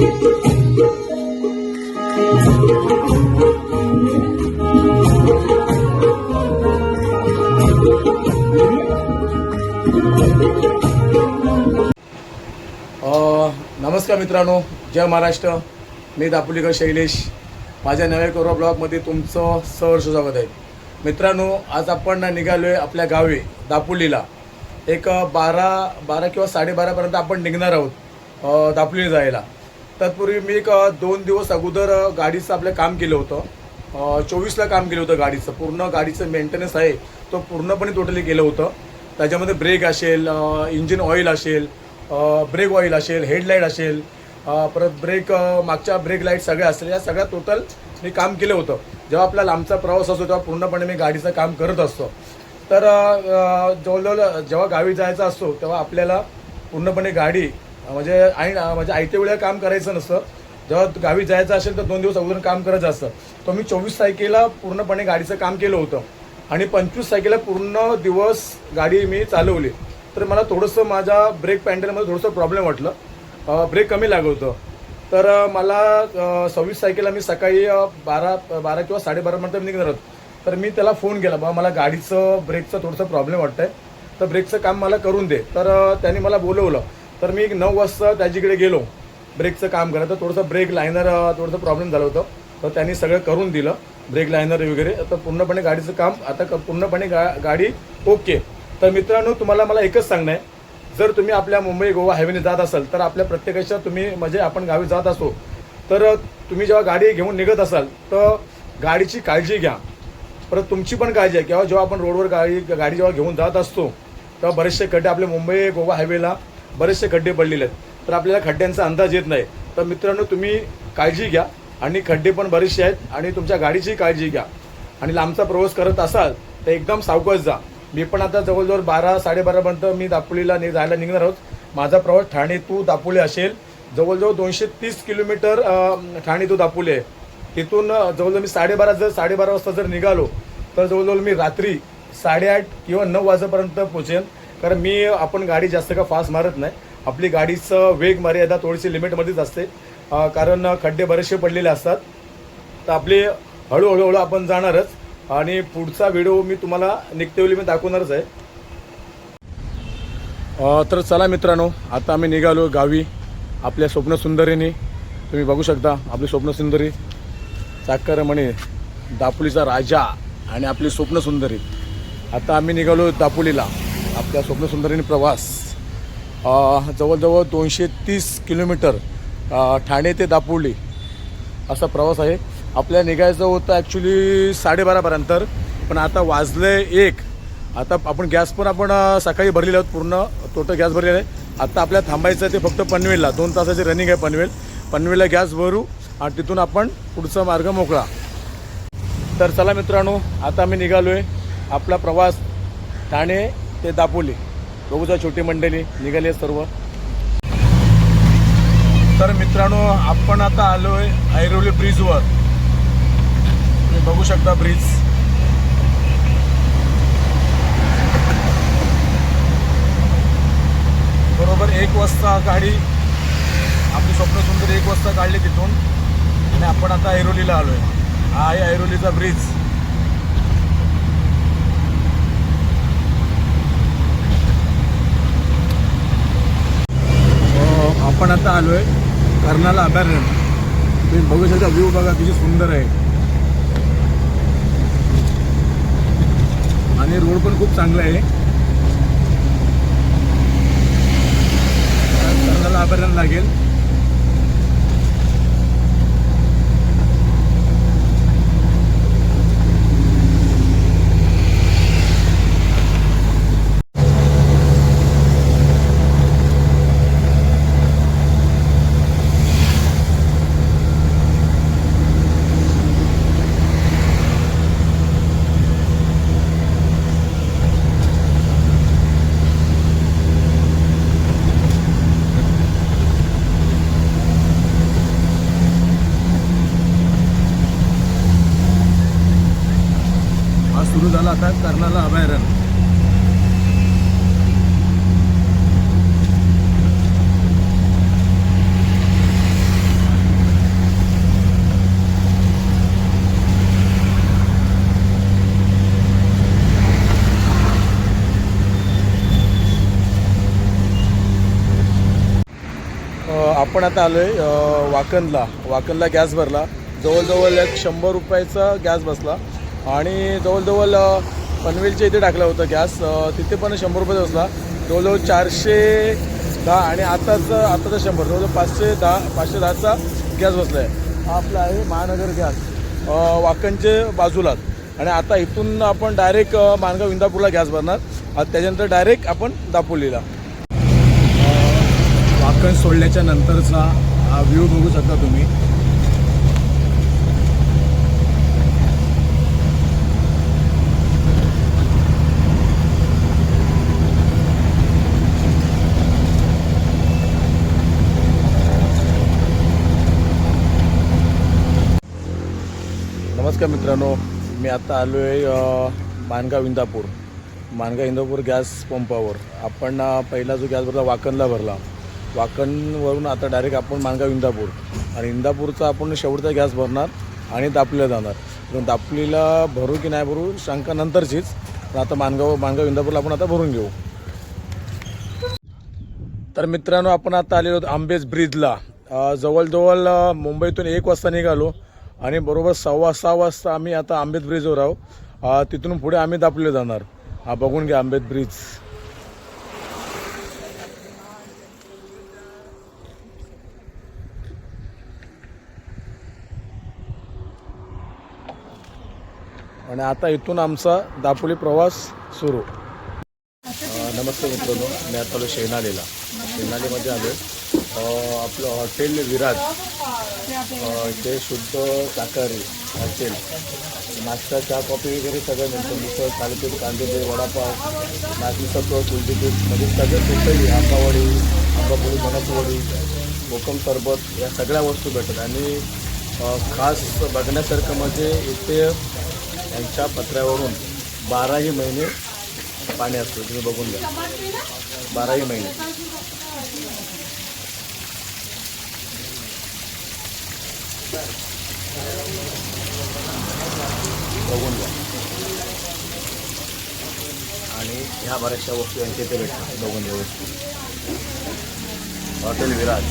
नमस्कार मित्रांनो जय महाराष्ट्र. मी दापोलीकर शैलेश. माझ्या नव्या कोरोना ब्लॉगमध्ये तुमचं सहर्ष स्वागत आहे. मित्रांनो आज आपण निघालो आहे आपल्या गावी दापोलीला. एक बारा बारा किंवा साडेबारापर्यंत आपण निघणार आहोत दापोली दापोलीला जायला. तत्पूर्वी मी एक दोन दिवस अगोदर गाडीचं आपलं काम केलं होतं. चोवीसला काम केलं होतं गाडीचं. पूर्ण गाडीचं मेंटेनन्स आहे. तो पूर्णपणे टोटली केलं होतं. त्याच्यामध्ये ब्रेक असेल इंजिन ऑइल असेल ब्रेक ऑइल असेल हेडलाईट असेल परत ब्रेक मागच्या ब्रेक लाइट सगळ्या असेल या सगळ्या टोटल मी काम केलं होतं. जेव्हा आपला लांबचा प्रवास असतो तेव्हा पूर्णपणे मी गाडीचं काम करत असतो. तर जवळजवळ जेव्हा गावी जायचं असतो तेव्हा आपल्याला पूर्णपणे गाडी म्हणजे आई म्हणजे आयत्या वेळेला काम करायचं नसतं. जेव्हा गावी जायचं असेल तर दोन दिवस अगोदर काम करायचं असतं. तर मी चोवीस तारखेला पूर्णपणे गाडीचं काम केलं होतं. आणि पंचवीस तारखेला पूर्ण दिवस गाडी मी चालवली. तर मला थोडंसं माझ्या ब्रेक पॅन्डलमध्ये थोडंसं प्रॉब्लेम वाटलं. ब्रेक कमी लागत होतं तर मला सव्वीस तारखेला मी सकाळी बारा बारा किंवा साडेबारापर्यंत निघणार होत. तर मी त्याला फोन केला बा मला गाडीचं ब्रेकचं थोडंसं प्रॉब्लेम वाटतंय. तर ब्रेकचं काम मला करून दे. तर त्याने मला बोलवलं. तर मी एक नऊ वाजता त्याच्याकडे गेलो. ब्रेकचं काम करायचं. थोडंसं ब्रेक लायनर थोडंसं प्रॉब्लेम झालं होतं. तर त्यांनी सगळं करून दिलं. ब्रेक लायनर वगैरे. तर पूर्णपणे गाडीचं काम आता क- पूर्णपणे गा गाडी ओके तर मित्रांनो तुम्हाला मला एकच सांगणं आहे. जर तुम्ही आपल्या मुंबई गोवा हायवेने जात असाल तर आपल्या प्रत्येकाच्या तुम्ही म्हणजे आपण गावी जात असो तर तुम्ही जेव्हा गाडी घेऊन निघत असाल तर गाडीची काळजी घ्या. परत तुमची पण काळजी आहे. किंवा जेव्हा आपण रोडवर गाडी गाडी जेव्हा घेऊन जात असतो तेव्हा बरेचसे खड्डे आपल्या मुंबई गोवा हायवेला बरेचसे खड्डे पडलेले आहेत. तर आपल्याला खड्ड्यांचा अंदाज येत नाही. तर मित्रांनो तुम्ही काळजी घ्या आणि खड्डे पण बरेचसे आहेत आणि तुमच्या गाडीची काळजी घ्या. आणि लांबचा प्रवास करत असाल तर एकदम सावकाश जा. मी पण आता जवळजवळ बारा साडेबारापर्यंत मी दापोलीला नि जायला निघणार आहोत. माझा प्रवास ठाणे टू दापोली असेल. जवळजवळ दोनशे तीस किलोमीटर ठाणे टू दापोली आहे. तिथून जवळजवळ मी साडेबारा जर साडेबारा वाजता जर निघालो तर जवळजवळ मी रात्री साडेआठ किंवा नऊ वाजेपर्यंत पोचेन. कारण मी आपण गाडी जास्त का फास्ट मारत नाही. आपली गाडीचं वेग मर्यादा थोडीशी लिमिटमध्येच असते. कारण खड्डे बरेचसे पडलेले असतात. तर आपले हळूहळू हळू आपण जाणारच. आणि पुढचा व्हिडिओ मी तुम्हाला निघतेवली मी दाखवणारच आहे. तर चला मित्रांनो आता आम्ही निघालो गावी. आपल्या स्वप्नसुंदरीने तुम्ही बघू शकता आपली स्वप्नसुंदरी चाकर म्हणे दापोलीचा राजा आणि आपली स्वप्नसुंदरी आता आम्ही निघालो दापोलीला. आपल्या स्वप्नसुंदरीने प्रवास. जवळजवळ दोनशे तीस किलोमीटर ठाणे ते दापोली असा प्रवास आहे. आपल्या निघायचं होतं ॲक्च्युली साडेबारापर्यंत पण आता वाजले एक. आता आपण गॅस पण आपण सकाळी भरलेले आहोत पूर्ण. टोटल गॅस भरलेला. आहे आता आपल्याला थांबायचं आहे ते फक्त पनवेलला. दोन तासाची रनिंग आहे पनवेल. पनवेलला गॅस भरू आणि तिथून आपण पुढचा मार्ग मोकळा. तर चला मित्रांनो आता आम्ही निघालो आहे आपला प्रवास ठाणे ते दापोली. बघूचा छोटी मंडळी निघाली आहे सर्व. तर मित्रांनो आपण आता आलो आहे ऐरोली ब्रिजवर. तुम्ही बघू शकता ब्रिज. बरोबर एक वाजता गाडी आपली स्वप्न सुंदर एक वाजता काढली तिथून. आणि आपण आता ऐरोलीला आलो आहे हा आहे ऐरोलीचा ब्रिज अ, आपण आता आलो आहे कर्नाला अभयारण्य तुम्ही बघू शकता व्ह्यू बघा किती सुंदर आहे. आणि रोड पण खूप चांगला आहे. कर्नाला अभयारण्य लागेल. सुरू झाला आता कर्णाला अभयारण्य आपण आता आलो आहे वाकणला. वाकणला गॅस भरला. जवळजवळ एक शंभर रुपयाचा गॅस बसला. आणि जवळजवळ पनवेलच्या इथे टाकलं होतं गॅस. तिथे पण शंभर रुपये बसला. जवळजवळ चारशे दहा आणि आताच आताचा शंभर. जवळजवळ पाचशे दहा पाचशे दहाचा गॅस बसला आहे हा आपला आहे महानगर गॅस. वाकणचे बाजूलाच. आणि आता इथून आपण डायरेक्ट मानगाव इंदापूरला गॅस भरणार. त्याच्यानंतर डायरेक्ट आपण दापोलीला. वाकण सोडल्याच्या नंतरचा हा व्ह्यू बघू शकता तुम्ही. नमस्कार मित्रांनो मी आत्ता आलो आहे मानगाव इंदापूर. मानगाव इंदापूर गॅस पंपावर. आपण पहिला जो गॅस भरला वाकणला भरला. वाकणवरून आता डायरेक्ट आपण मानगाव इंदापूर. आणि इंदापूरचा आपण शेवटचा गॅस भरणार आणि दापलीला जाणार. पण दापलीला भरू की नाही भरू शंका नंतरचीच. पण आता मानगाव मानगाव इंदापूरला आपण आता भरून घेऊ. तर मित्रांनो आपण आता आलेलो आहोत आंबेज ब्रिजला. जवळजवळ मुंबईतून एक वाजता निघालो. आणि बरोबर सव्वा सहा वाजता आम्ही आता आंबेज ब्रिजवर आहोत. तिथून पुढे आम्ही दापले जाणार. हा बघून घ्या आंबेज ब्रिज आणि आता इथून आमचा दापोली प्रवास सुरू. नमस्ते मित्रांनो मी आता आलो शेनालीला शेनालीमध्ये आलो आपलं हॉटेल विराज ते शुद्ध शाकाहारी हॉटेल. नाश्ता चहा कॉफी वगैरे सगळं मिळतं. मिसळ थालीपीठ कांदेपीठ वडापाव नाचणीसत्व कुलजीपीठ म्हणजे सगळं कुठंही आंबावडी आंबापोळी बनसवडी कोकम सरबत या सगळ्या वस्तू भेटतात. आणि खास बघण्यासारखं म्हणजे इथे यांच्या पत्र्यावरून बाराही महिने पाणी असतं. तुम्ही बघून घ्या. बाराही महिने. बघून घ्या. आणि ह्या बऱ्याचशा वस्तू यांच्या इथे भेटतात. बघून घ्या. वस्तू हॉटेल विराज.